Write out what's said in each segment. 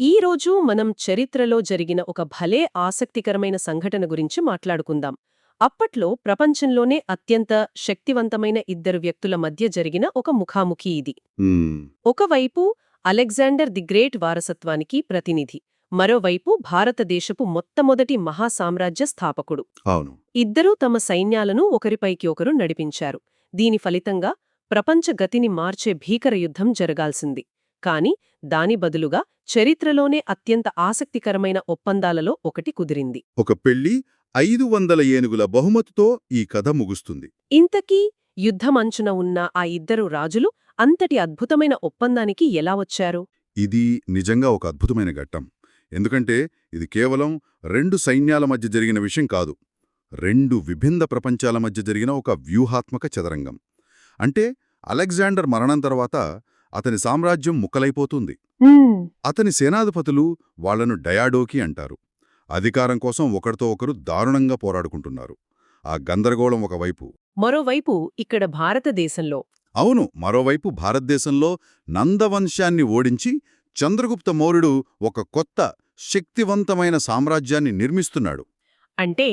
ఈ రోజు మనం చరిత్రలో జరిగిన ఒక భలే ఆసక్తికరమైన సంఘటన గురించి మాట్లాడుకుందాం. అప్పట్లో ప్రపంచంలోనే అత్యంత శక్తివంతమైన ఇద్దరు వ్యక్తుల మధ్య జరిగిన ఒక ముఖాముఖి ఇది. ఒకవైపు అలెగ్జాండర్ ది గ్రేట్ వారసత్వానికి ప్రతినిధి మరోవైపు భారతదేశపు మొట్టమొదటి మహాసామ్రాజ్య స్థాపకుడు. ఇద్దరూ తమ సైన్యాలను ఒకరిపైకి ఒకరు నడిపించారు. దీని ఫలితంగా ప్రపంచ గతిని మార్చే భీకర యుద్ధం జరగాల్సింది. కాని దాని బదులుగా చరిత్రలోనే అత్యంత ఆసక్తికరమైన ఒప్పందాలలో ఒకటి కుదిరింది. ఒక పెళ్ళి ఐదు వందల ఏనుగుల బహుమతితో ఈ కథ ముగుస్తుంది. ఇంతకీ యుద్ధమంచున ఉన్న ఆ ఇద్దరు రాజులు అంతటి అద్భుతమైన ఒప్పందానికి ఎలా వచ్చారు? ఇది నిజంగా ఒక అద్భుతమైన ఘట్టం. ఎందుకంటే ఇది కేవలం రెండు సైన్యాల మధ్య జరిగిన విషయం కాదు రెండు విభిన్న ప్రపంచాల మధ్య జరిగిన ఒక వ్యూహాత్మక చదరంగం. అంటే అలెగ్జాండర్ మరణం తర్వాత అతని సామ్రాజ్యం ముక్కలైపోతుంది. అతని సేనాధిపతులు వాళ్ళను డయాడోకి అంటారు. అధికారం కోసం ఒకరితో ఒకరు దారుణంగా పోరాడుకుంటున్నారు. ఆ గందరగోళం ఒకవైపు. మరోవైపు ఇక్కడ భారతదేశంలో అవును మరోవైపు భారతదేశంలో నందవంశాన్ని ఓడించి చంద్రగుప్త మౌర్యుడు ఒక కొత్త శక్తివంతమైన సామ్రాజ్యాన్ని నిర్మిస్తున్నాడు. అంటే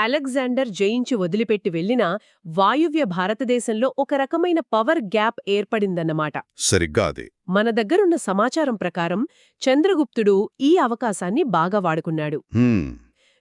అలెగ్జాండర్ జయించి వదిలిపెట్టి వెళ్ళినా వాయువ్య భారతదేశంలో ఒక రకమైన పవర్ గ్యాప్ ఏర్పడిందన్నమాట. సరిగ్గా అదే. మన దగ్గరున్న సమాచారం ప్రకారం చంద్రగుప్తుడు ఈ అవకాశాన్ని బాగా వాడుకున్నాడు.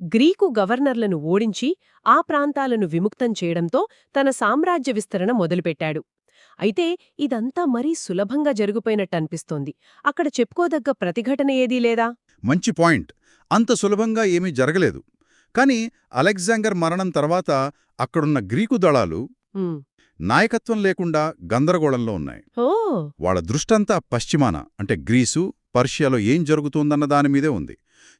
గ్రీకు గవర్నర్లను ఓడించి ఆ ప్రాంతాలను విముక్తం చేయడంతో తన సామ్రాజ్య విస్తరణ మొదలుపెట్టాడు. అయితే ఇదంతా మరీ సులభంగా జరుగుపోయినట్టనిపిస్తోంది అక్కడ చెప్పుకోదగ్గ ప్రతిఘటన ఏదీ లేదా? మంచి పాయింట్. అంత సులభంగా ఏమీ జరగలేదు. కాని అలెగ్జాండర్ మరణం తర్వాత అక్కడున్న గ్రీకు దళాలు నాయకత్వం లేకుండా గందరగోళంలో ఉన్నాయి. వాళ్ళ దృష్టంతా పశ్చిమాన అంటే గ్రీసు పర్షియాలో ఏం జరుగుతోందన్న దానిమీదే ఉంది.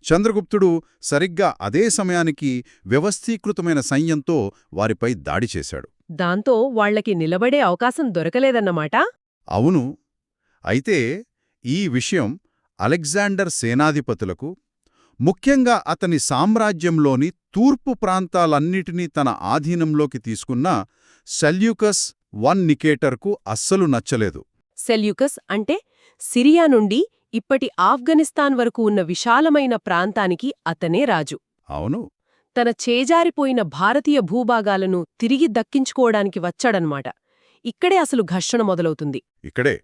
చంద్రగుప్తుడు సరిగ్గా అదే సమయానికి వ్యవస్థీకృతమైన సైన్యంతో వారిపై దాడి చేశాడు. దాంతో వాళ్ళకి నిలబడే అవకాశం దొరకలేదన్నమాట? అవును. అయితే ఈ విషయం అలెగ్జాండర్ సేనాధిపతులకు ముఖ్యంగా అతని సామ్రాజ్యంలోని తూర్పు ప్రాంతాలన్నిటినీ తన ఆధీనంలోకి తీసుకున్న సెల్యూకస్ వన్ నికేటర్కు అస్సలు నచ్చలేదు. సెల్యూకస్ అంటే సిరియా నుండి ఇప్పటి ఆఫ్ఘనిస్తాన్ వరకు ఉన్న విశాలమైన ప్రాంతానికి అతనే రాజు. అవును. తన చేజారిపోయిన భారతీయ భూభాగాలను తిరిగి దక్కించుకోవడానికి వచ్చాడన్మాట. ఇక్కడే అసలు ఘర్షణ మొదలవుతుంది. ఇక్కడే.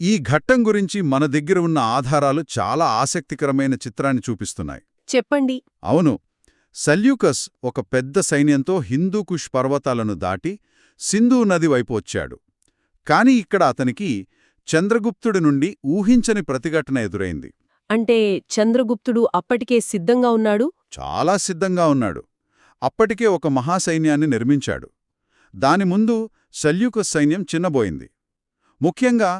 ఈ ఘట్టం గురించి మన దగ్గర ఉన్న ఆధారాలు చాలా ఆసక్తికరమైన చిత్రాన్ని చూపిస్తున్నాయి. చెప్పండి. అవును. సెల్యూకస్ ఒక పెద్ద సైన్యంతో హిందూకుష్ పర్వతాలను దాటి సింధూ నది వైపు వచ్చాడు. కాని ఇక్కడ అతనికి చంద్రగుప్తుడి నుండి ఊహించని ప్రతిఘటన ఎదురైంది. అంటే చంద్రగుప్తుడు అప్పటికే సిద్ధంగా ఉన్నాడు? చాలా సిద్ధంగా ఉన్నాడు. అప్పటికే ఒక మహాసైన్యాన్ని నిర్మించాడు. దాని ముందు సెల్యూకస్ సైన్యం చిన్నబోయింది. ముఖ్యంగా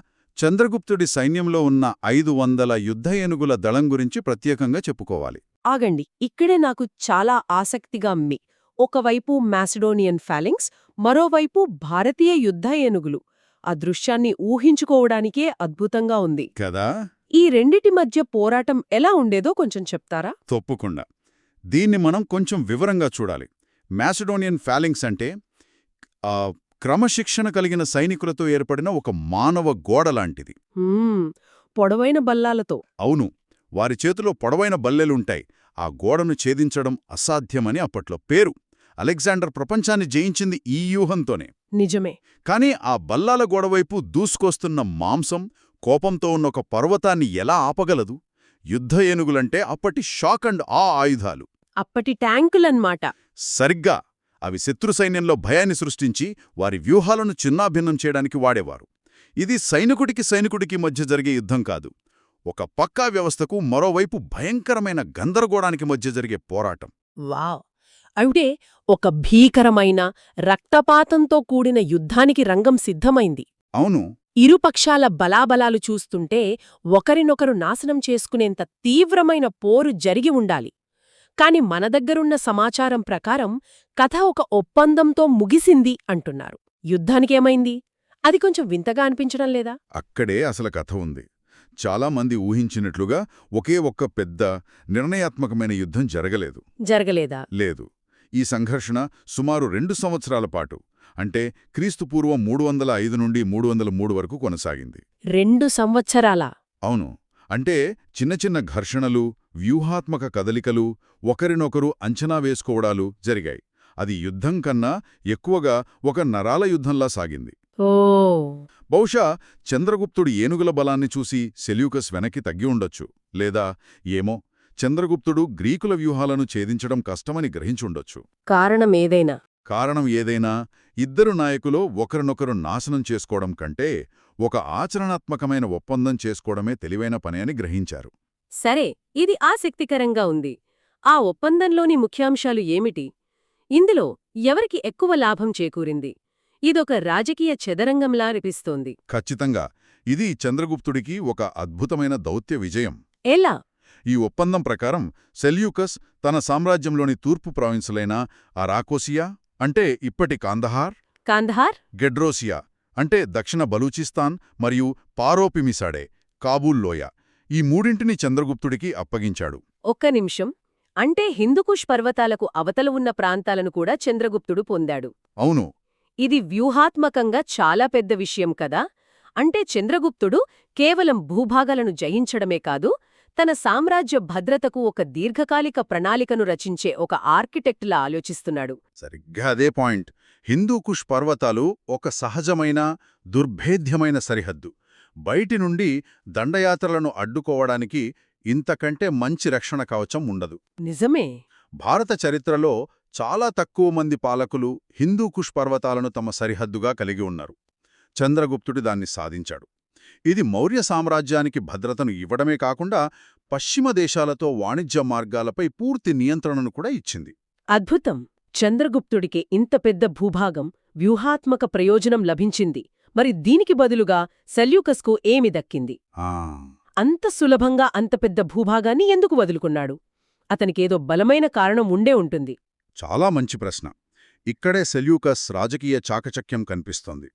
చంద్రగుప్తుడి సైన్యంలో ఉన్న ఐదు వందల యుద్ధ ఏనుగుల దళం గురించి ప్రత్యేకంగా చెప్పుకోవాలి. ఆగండి. ఇక్కడే నాకు చాలా ఆసక్తిగా ఉంది. ఒకవైపు మాసిడోనియన్ ఫాలింగ్స్ మరోవైపు భారతీయ యుద్ధ ఏనుగులు. ఆ దృశ్యాన్ని ఊహించుకోవడానికే అద్భుతంగా ఉంది. కదా? ఈ రెండిటి మధ్య పోరాటం ఎలా ఉండేదో కొంచెం చెప్తారా? తప్పకుండా. దీన్ని మనం కొంచెం వివరంగా చూడాలి. మ్యాసిడోనియన్ ఫాలింగ్స్ అంటే క్రమశిక్షణ కలిగిన సైనికులతో ఏర్పడిన ఒక మానవ గోడ లాంటిది. పొడవైన బల్లాలతో. అవును. వారి చేతిలో పొడవైన బల్లెలుంటాయి. ఆ గోడను ఛేదించడం అసాధ్యమని అప్పట్లో పేరు. అలెగ్జాండర్ ప్రపంచాన్ని జయించింది ఈ వ్యూహంతోనే. నిజమే. కాని ఆ బల్లాల గోడవైపు దూసుకొస్తున్న మాంసం కోపంతో ఉన్న ఒక పర్వతాన్ని ఎలా ఆపగలదు? యుద్ధ ఏనుగులంటే అప్పటి షాక్ అండ్ ఆ ఆయుధాలు. అప్పటి ట్యాంకులన్మాట. సరిగ్గా అవి శత్రు సైన్యంలో భయాన్ని సృష్టించి వారి వ్యూహాలను చిన్నాభిన్నం చేయడానికి వాడేవారు. ఇది సైనికుడికి సైనికుడికి మధ్య జరిగే యుద్ధం కాదు. ఒక పక్కా వ్యవస్థకు మరోవైపు భయంకరమైన గందరగోళానికి మధ్య జరిగే పోరాటం. వావ్! అంటే ఒక భీకరమైన రక్తపాతంతో కూడిన యుద్ధానికి రంగం సిద్ధమైంది. అవును. ఇరుపక్షాల బలాబలాలు చూస్తుంటే ఒకరినొకరు నాశనం చేసుకునేంత తీవ్రమైన పోరు జరిగి ఉండాలి. కాని మన దగ్గరున్న సమాచారం ప్రకారం కథ ఒక ఒప్పందంతో ముగిసింది అంటున్నారు. యుద్ధానికేమైంది? అది కొంచెం వింతగా అనిపించడం లేదా? అక్కడే అసలు కథ ఉంది. చాలామంది ఊహించినట్లుగా ఒకే ఒక్క పెద్ద నిర్ణయాత్మకమైన యుద్ధం జరగలేదు. జరగలేదా? లేదు. ఈ సంఘర్షణ సుమారు రెండు సంవత్సరాల పాటు అంటే క్రీస్తుపూర్వం మూడు వందల ఐదు నుండి మూడు వందల మూడు వరకు కొనసాగింది. రెండు సంవత్సరాల? అవును. అంటే చిన్న చిన్న ఘర్షణలు వ్యూహాత్మక కదలికలు ఒకరినొకరు అంచనా వేసుకోవడాలు జరిగాయి. అది యుద్ధం కన్నా ఎక్కువగా ఒక నరాల యుద్ధంలా సాగింది. బహుశా చంద్రగుప్తుడు ఏనుగుల బలాన్ని చూసి సెల్యూకస్ వెనక్కి తగ్గి ఉండొచ్చు. లేదా ఏమో చంద్రగుప్తుడు గ్రీకుల వ్యూహాలను ఛేదించడం కష్టమని గ్రహించుండొచ్చు కారణమేదైనా కారణం ఏదైనా ఇద్దరు నాయకులు ఒకరినొకరు నాశనం చేసుకోవడం కంటే ఒక ఆచరణాత్మకమైన ఒప్పందం చేసుకోవడమే తెలివైన పని అని గ్రహించారు. సరే ఇది ఆసక్తికరంగా ఉంది. ఆ ఒప్పందంలోని ముఖ్యాంశాలు ఏమిటి? ఇందులో ఎవరికి ఎక్కువ లాభం చేకూరింది? ఇదొక రాజకీయ చదరంగంలా అనిపిస్తోంది. ఖచ్చితంగా. ఇది చంద్రగుప్తుడికి ఒక అద్భుతమైన దౌత్య విజయం. ఎలా? ఈ ఒప్పందం ప్రకారం సెల్యూకస్ తన సామ్రాజ్యంలోని తూర్పు ప్రావిన్సులైన అరాకోసియా అంటే ఇప్పటి కాందహార్ కాందహార్? గెడ్రోసియా అంటే దక్షిణ బలూచిస్తాన్ మరియు పారోపిమిసాడే కాబూల్ లోయ ఈ మూడింటిని చంద్రగుప్తుడికి అప్పగించాడు. ఒక్క నిమిషం. అంటే హిందుకుష్ పర్వతాలకు అవతల ఉన్న ప్రాంతాలను కూడా చంద్రగుప్తుడు పొందాడు. అవును. ఇది వ్యూహాత్మకంగా చాలా పెద్ద విషయం కదా. అంటే చంద్రగుప్తుడు కేవలం భూభాగాలను జయించడమే కాదు తన సామ్రాజ్య భద్రతకు ఒక దీర్ఘకాలిక ప్రణాళికను రచించే ఒక ఆర్కిటెక్ట్లా ఆలోచిస్తున్నాడు. సరిగ్గా అదే పాయింట్. హిందూకుష్ పర్వతాలు ఒక సహజమైన దుర్భేద్యమైన సరిహద్దు. బయటి నుండి దండయాత్రలను అడ్డుకోవడానికి ఇంతకంటే మంచి రక్షణ కవచం ఉండదు. నిజమే. భారత చరిత్రలో చాలా తక్కువ మంది పాలకులు హిందూకుష్ పర్వతాలను తమ సరిహద్దుగా కలిగి ఉన్నారు. చంద్రగుప్తుడు దాన్ని సాధించాడు. ఇది మౌర్య సామ్రాజ్యానికి భద్రతను ఇవ్వడమే కాకుండా పశ్చిమ దేశాలతో వాణిజ్య మార్గాలపై పూర్తి నియంత్రణను కూడా ఇచ్చింది. అద్భుతం! చంద్రగుప్తుడికి ఇంత పెద్ద భూభాగం వ్యూహాత్మక ప్రయోజనం లభించింది. మరి దీనికి బదులుగా సెల్యూకస్కు ఏమి దక్కింది? ఆ. అంత సులభంగా అంత పెద్ద భూభాగాన్ని ఎందుకు వదులుకున్నాడు? అతనికేదో బలమైన కారణం ఉండే ఉంటుంది. చాలా మంచి ప్రశ్న. ఇక్కడే సెల్యూకస్ రాజకీయ చాకచక్యం కనిపిస్తోంది.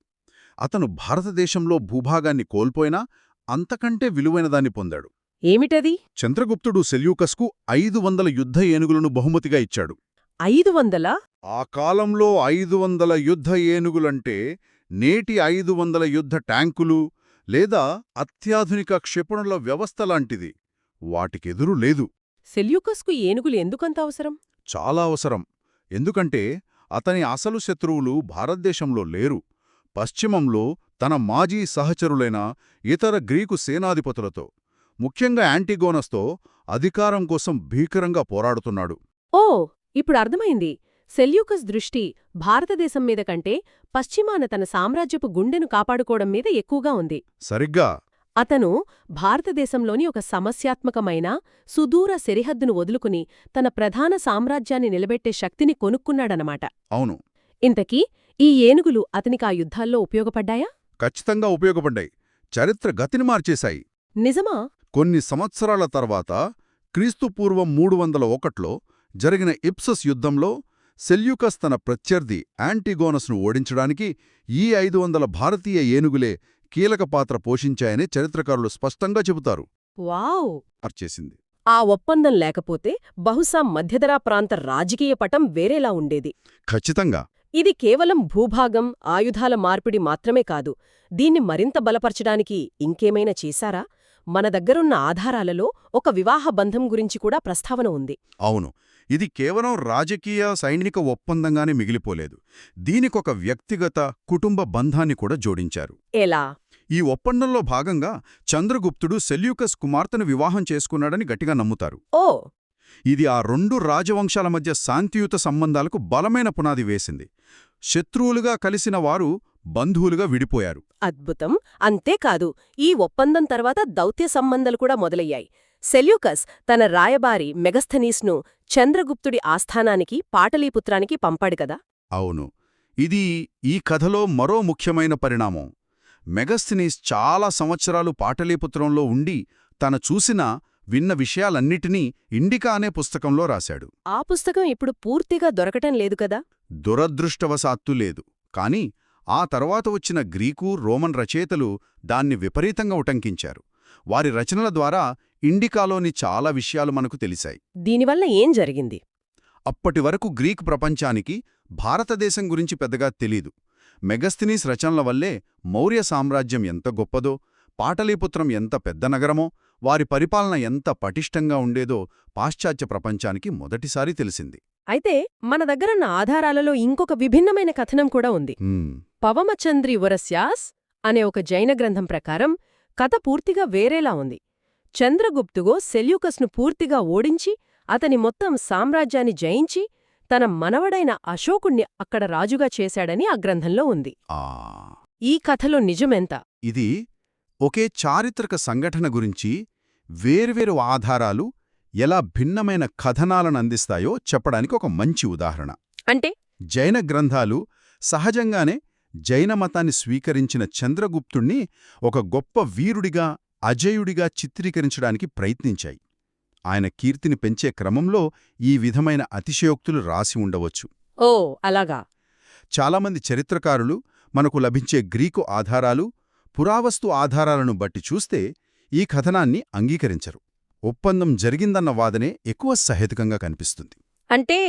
అతను భారతదేశంలో భూభాగాన్ని కోల్పోయినా అంతకంటే విలువైనదాన్ని పొందాడు. ఏమిటది? చంద్రగుప్తుడు సెల్యూకస్కు ఐదు వందల యుద్ధ ఏనుగులను బహుమతిగా ఇచ్చాడు. ఐదు వందల? ఆ కాలంలో ఐదు వందల యుద్ధ ఏనుగులంటే నేటి ఐదు వందల యుద్ధ ట్యాంకులు లేదా అత్యాధునిక క్షిపణుల వ్యవస్థ లాంటిది. వాటికెదురు లేదు. సెల్యూకస్కు ఏనుగులు ఎందుకంత అవసరం? చాలా అవసరం. ఎందుకంటే అతని అసలు శత్రువులు భారతదేశంలో లేరు. పశ్చిమంలో తన మాజీ సహచరులైన ఇతర గ్రీకు సేనాధిపతులతో ముఖ్యంగా యాంటిగోనస్తో అధికారం కోసం భీకరంగా పోరాడుతున్నాడు. ఓ! ఇప్పుడు అర్థమైంది. సెల్యూకస్ దృష్టి భారతదేశం మీద కంటే పశ్చిమాన తన సామ్రాజ్యపు గుండెను కాపాడుకోవడం మీద ఎక్కువగా ఉంది. సరిగ్గా. అతను భారతదేశంలోని ఒక సమస్యాత్మకమైన సుదూర సరిహద్దును వదులుకుని తన ప్రధాన సామ్రాజ్యాన్ని నిలబెట్టే శక్తిని కొనుక్కున్నాడనమాట అవును. ఇంతకీ ఈ ఏనుగులు అతనికా యుద్ధాల్లో ఉపయోగపడ్డాయా? ఖచ్చితంగా ఉపయోగపడ్డాయి. చరిత్ర గతిని మార్చేశాయి. నిజమా? కొన్ని సంవత్సరాల తర్వాత క్రీస్తుపూర్వం మూడు వందల ఒకట్లో జరిగిన ఇప్సస్ యుద్ధంలో సెల్యూకస్ తన ప్రత్యర్థి యాంటిగోనస్ను ఓడించడానికి ఈ ఐదు వందల భారతీయ ఏనుగులే కీలక పాత్ర పోషించాయని చరిత్రకారులు స్పష్టంగా చెబుతారు. వావ్! అర్చేసింది. ఆ ఒప్పందం లేకపోతే బహుశా మధ్యధరా ప్రాంత రాజకీయ పటం వేరేలా ఉండేది. ఖచ్చితంగా. ఇది కేవలం భూభాగం ఆయుధాల మార్పిడి మాత్రమే కాదు. దీన్ని మరింత బలపరచడానికి ఇంకేమైనా చేశారా? మన దగ్గరున్న ఆధారాలలో ఒక వివాహ బంధం గురించి కూడా ప్రస్తావన ఉంది. అవును. ఇది కేవలం రాజకీయ సైనిక ఒప్పందంగానే మిగిలిపోలేదు. దీనికొక వ్యక్తిగత కుటుంబ బంధాన్ని కూడా జోడించారు. ఎలా? ఈ ఒప్పందంలో భాగంగా చంద్రగుప్తుడు సెల్యూకస్ కుమార్తెను వివాహం చేసుకున్నాడని గట్టిగా నమ్ముతారు. ఓ! ఇది ఆ రెండు రాజవంశాల మధ్య శాంతియుత సంబంధాలకు బలమైన పునాది వేసింది. శత్రువులుగా కలిసిన వారు బంధువులుగా విడిపోయారు. అద్భుతం! అంతేకాదు ఈ ఒప్పందం తర్వాత దౌత్య సంబంధాలు కూడా మొదలయ్యాయి. సెల్యూకస్ తన రాయబారి మెగస్థనీస్ను చంద్రగుప్తుడి ఆస్థానానికి పాటలీపుత్రానికి పంపాడు కదా? అవును. ఇది ఈ కథలో మరో ముఖ్యమైన పరిణామం. మెగస్థినీస్ చాలా సంవత్సరాలు పాటలీపుత్రంలో ఉండి తన చూసిన విన్న విషయాలన్నిటినీ ఇండికా అనే పుస్తకంలో రాశాడు. ఆ పుస్తకం ఇప్పుడు పూర్తిగా దొరకటం లేదు కదా? దురదృష్టవశాత్తు లేదు. కాని ఆ తర్వాత వచ్చిన గ్రీకు రోమన్ రచయితలు దాన్ని విపరీతంగా ఉటంకించారు. వారి రచనల ద్వారా ఇండికాలోని చాలా విషయాలు మనకు తెలిశాయి. దీనివల్ల ఏం జరిగింది? అప్పటి వరకు గ్రీక్ ప్రపంచానికి భారతదేశం గురించి పెద్దగా తెలీదు. మెగస్థినీస్ రచనల వల్లే మౌర్య సామ్రాజ్యం ఎంత గొప్పదో పాటలీపుత్రం ఎంత పెద్ద నగరమో వారి పరిపాలన ఎంత పటిష్టంగా ఉండేదో పాశ్చాత్య ప్రపంచానికి మొదటిసారి తెలిసింది. అయితే మన దగ్గరున్న ఆధారాలలో ఇంకొక విభిన్నమైన కథనం కూడా ఉంది. పవమచంద్రి వరస్యాస్ అనే ఒక జైన గ్రంథం ప్రకారం కథ పూర్తిగా వేరేలా ఉంది. చంద్రగుప్తుగో సెల్యూకస్ను పూర్తిగా ఓడించి అతని మొత్తం సామ్రాజ్యాన్ని జయించి తన మనవడైన అశోకుణ్ణి అక్కడ రాజుగా చేశాడని ఆ గ్రంథంలో ఉంది. ఆ. ఈ కథలో నిజమెంత? ఇది ఒకే చారిత్రక సంఘటన గురించి వేర్వేరు ఆధారాలు ఎలా భిన్నమైన కథనాలను అందిస్తాయో చెప్పడానికి ఒక మంచి ఉదాహరణ. అంటే? జైన గ్రంథాలు సహజంగానే జైన మతాన్ని స్వీకరించిన చంద్రగుప్తుణ్ణి ఒక గొప్ప వీరుడిగా అజయుడిగా చిత్రీకరించడానికి ప్రయత్నించాయి. ఆయన కీర్తిని పెంచే క్రమంలో ఈ విధమైన అతిశయోక్తులు రాసి ఉండవచ్చు. ఓ అలాగా. చాలామంది చరిత్రకారులు మనకు లభించే గ్రీకు ఆధారాలు పురావస్తు ఆధారాలను బట్టి చూస్తే ఈ కథనాన్ని అంగీకరించరు. ఒప్పందం జరిగిందన్న వాదనే ఎక్కువ సహేతుకంగా కనిపిస్తుంది. అంటే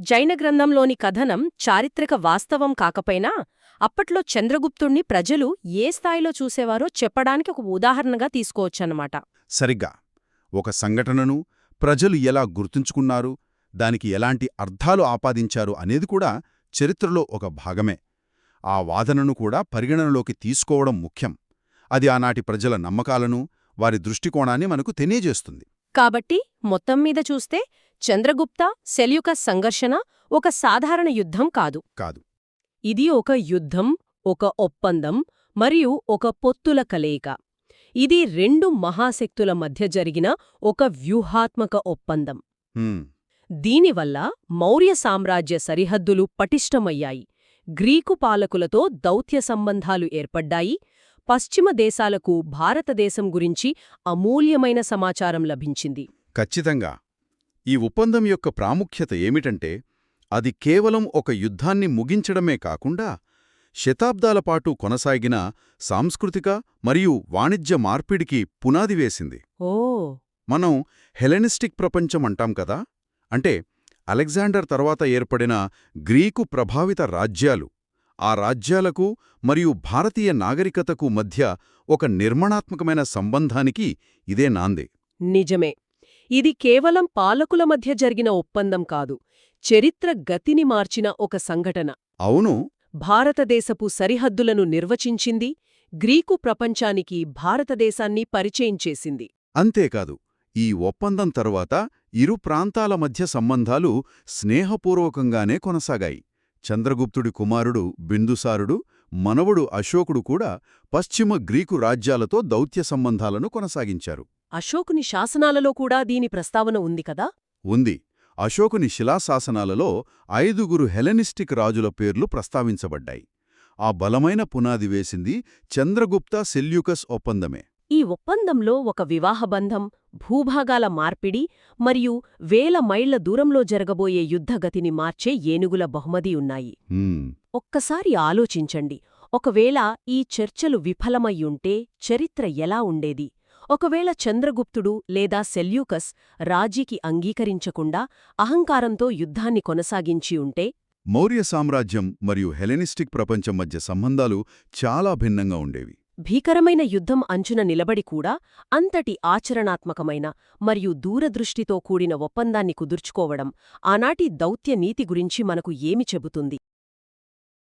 జైన గ్రంథంలోని కథనం చారిత్రక వాస్తవం కాకపోయినా అప్పట్లో చంద్రగుప్తుణ్ణి ప్రజలు ఏ స్థాయిలో చూసేవారో చెప్పడానికి ఒక ఉదాహరణగా తీసుకోవచ్చన్నమాట. సరిగ్గా. ఒక సంఘటనను ప్రజలు ఎలా గుర్తుంచుకున్నారు దానికి ఎలాంటి అర్థాలు ఆపాదించారు అనేది కూడా చరిత్రలో ఒక భాగమే. ఆ వాదనను కూడా పరిగణనలోకి తీసుకోవడం ముఖ్యం. అది ఆనాటి ప్రజల నమ్మకాలను వారి దృష్టికోణాన్ని మనకు తెలియజేస్తుంది. కాబట్టి మొత్తం మీద చూస్తే చంద్రగుప్త సెల్యుకస్ సంఘర్షణ ఒక సాధారణ యుద్ధం కాదు. కాదు. ఇది ఒక యుద్ధం ఒక ఒప్పందం మరియు ఒక పొత్తుల కలయిక. ఇది రెండు మహాశక్తుల మధ్య జరిగిన ఒక వ్యూహాత్మక ఒప్పందం. దీనివల్ల మౌర్య సామ్రాజ్య సరిహద్దులు పటిష్టమయ్యాయి. గ్రీకు పాలకులతో దౌత్య సంబంధాలు ఏర్పడ్డాయి. పశ్చిమ దేశాలకు భారతదేశం గురించి అమూల్యమైన సమాచారం లభించింది. ఖచ్చితంగా. ఈ ఒప్పందం యొక్క ప్రాముఖ్యత ఏమిటంటే అది కేవలం ఒక యుద్ధాన్ని ముగించడమే కాకుండా శతాబ్దాల పాటు కొనసాగిన సాంస్కృతిక మరియు వాణిజ్య మార్పిడికి పునాది వేసింది. ఓ! మనం హెలెనిస్టిక్ ప్రపంచం అంటాం కదా? అంటే అలెగ్జాండర్ తర్వాత ఏర్పడిన గ్రీకు ప్రభావిత రాజ్యాలు ఆ రాజ్యాలకు మరియు భారతీయ నాగరికతకు మధ్య ఒక నిర్మాణాత్మకమైన సంబంధానికి ఇదే నాందే. నిజమే. ఇది కేవలం పాలకుల మధ్య జరిగిన ఒప్పందం కాదు. చరిత్ర గతిని మార్చిన ఒక సంఘటన. అవును. భారతదేశపు సరిహద్దులను నిర్వచించింది గ్రీకు ప్రపంచానికి భారతదేశాన్ని పరిచయం చేసింది. అంతేకాదు ఈ ఒప్పందం తరువాత ఇరు ప్రాంతాల మధ్య సంబంధాలు స్నేహపూర్వకంగానే కొనసాగాయి. చంద్రగుప్తుడి కుమారుడు బిందుసారుడు మనవడు అశోకుడు కూడా పశ్చిమ గ్రీకు రాజ్యాలతో దౌత్య సంబంధాలను కొనసాగించారు. అశోకుని శాసనాలలో కూడా దీని ప్రస్తావన ఉంది కదా? ఉంది. అశోకుని శిలాశాసనాలలో ఐదుగురు హెలెనిస్టిక్ రాజుల పేర్లు ప్రస్తావించబడ్డాయి. ఆ బలమైన పునాది వేసింది చంద్రగుప్త సెల్యూకస్ ఒప్పందమే. ఈ ఒప్పందంలో ఒక వివాహబంధం భూభాగాల మార్పిడి మరియు వేల మైళ్ళ దూరంలో జరగబోయే యుద్ధగతిని మార్చే ఏనుగుల బహుమతి ఉన్నాయి. ఒక్కసారి ఆలోచించండి. ఒకవేళ ఈ చర్చలు విఫలమయ్యుంటే చరిత్ర ఎలా ఉండేది? ఒకవేళ చంద్రగుప్తుడు లేదా సెల్యూకస్ రాజీకి అంగీకరించకుండా అహంకారంతో యుద్ధాన్ని కొనసాగించి ఉంటే? మౌర్య సామ్రాజ్యం మరియు హెలెనిస్టిక్ ప్రపంచం మధ్య సంబంధాలు చాలా భిన్నంగా ఉండేవి. భీకరమైన యుద్ధం అంచున నిలబడి కూడా అంతటి ఆచరణాత్మకమైన మరియు దూరదృష్టితో కూడిన ఒప్పందాన్ని కుదుర్చుకోవడం ఆనాటి దౌత్య నీతి గురించి మనకు ఏమి చెబుతుంది?